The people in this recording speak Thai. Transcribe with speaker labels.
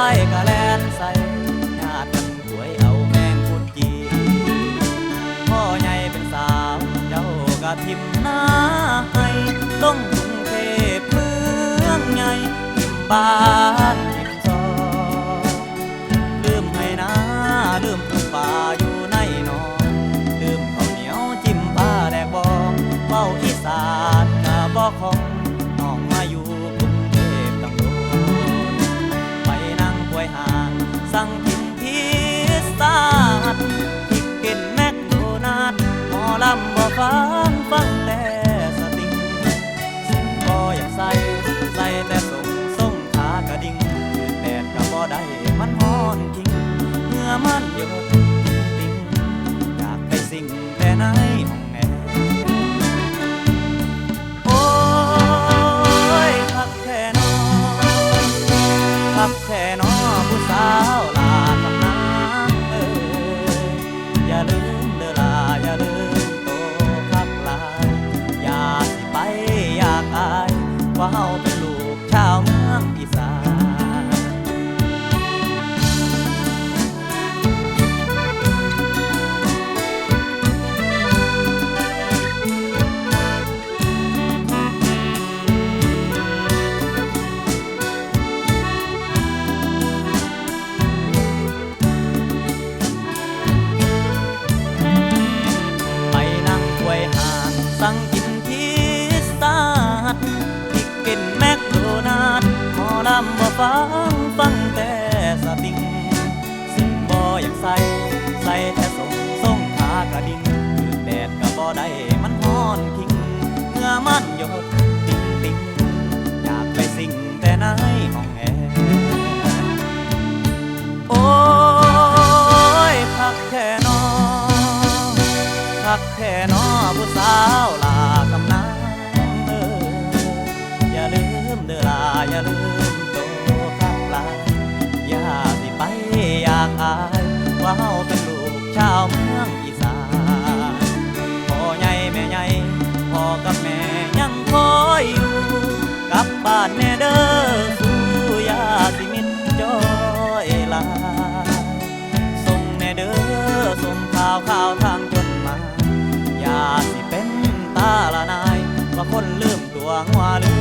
Speaker 1: ายกะแลนใส่ญาติกันถวยเอาแมงพุดจีพ่อใหญ่เป็นสาวเจ้ากะทิมหน้าให้ลงกรุงเทพเพื่องใหญ่ทิมบ้านทิมซองลืมให้นาลืมปูป่าอยู่ในนองลืมข้าวเหนียวจิ้มปลาแดกบองเป้าอีสานกะบ่ของ ลำบ่ฟังฟังแต่สติงสิ่งบ่อยากใส่ใส่แต่ส่งส่งขากระดิ่งแดดก็บ่ได้มันฮ้อนทิ้งเมื่อมันอยดติงอยากไปสิ่งแต่ในห้อ ว่ ฟังฟังแต่สติงสิ่งบ่อยากใส่ใส่แต่ส่งส่งขากระดิ่งคือแดดก็บ่ได้มันฮ้อนคิงเมื่อมันหยดติงติงอยากไปสิ่งแต่ในห้องแอร์โอ้ยพักแค่นอพักแค่นอผู้สาว เฮาเป็นลูกชาวเมืองอีสานพ่อใหญ่แม่ใหญ่พ่อกับแม่ยังคอยอยู่กลับบ้านแน่เด้อสู่ยาสิมิตจอยลาส่งแน่เด้อส่งข่าวข่าวทางจดหมายาสิเป็นตาละนายว่าคนลืมตัวหัวลื